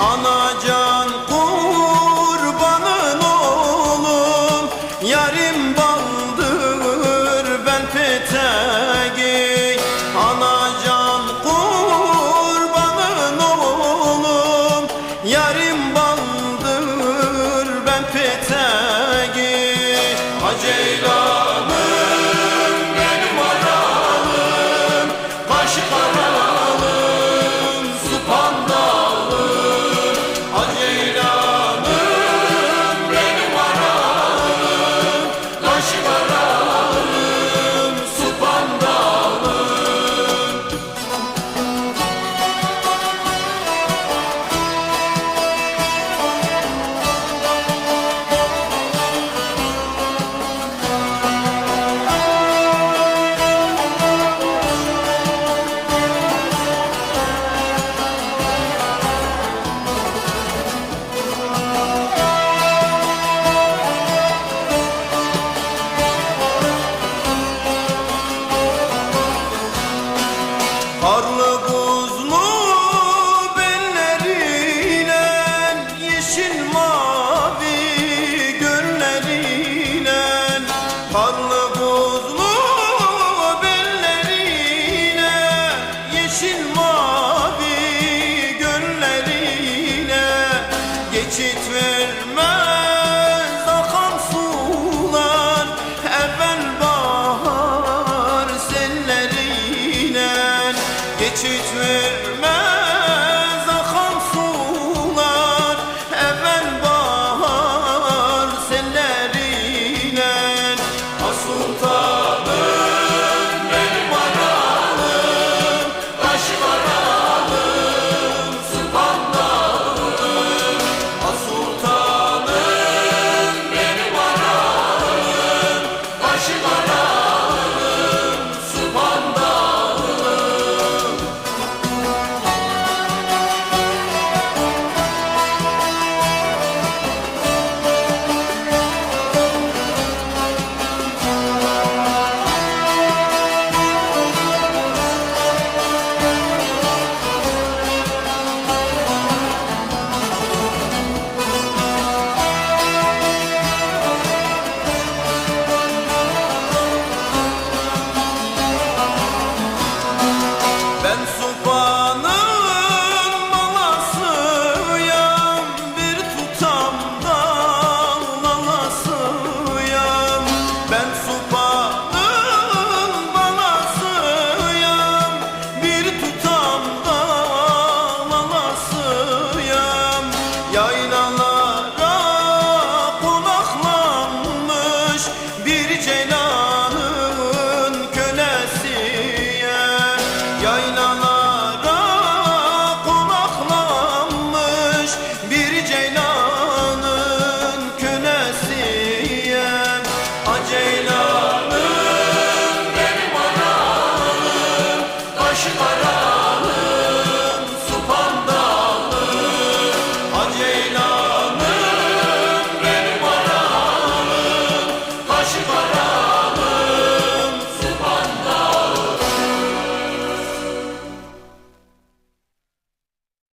Anacan kurbanın oğlum Yarim baldır ben petegik Anacan kurbanın oğlum Yarim baldır ben petegik Karlı buzlu benleriyle Yeşil mavi gölleriyle Karlı buzlu benleriyle Yeşil 去追。yayla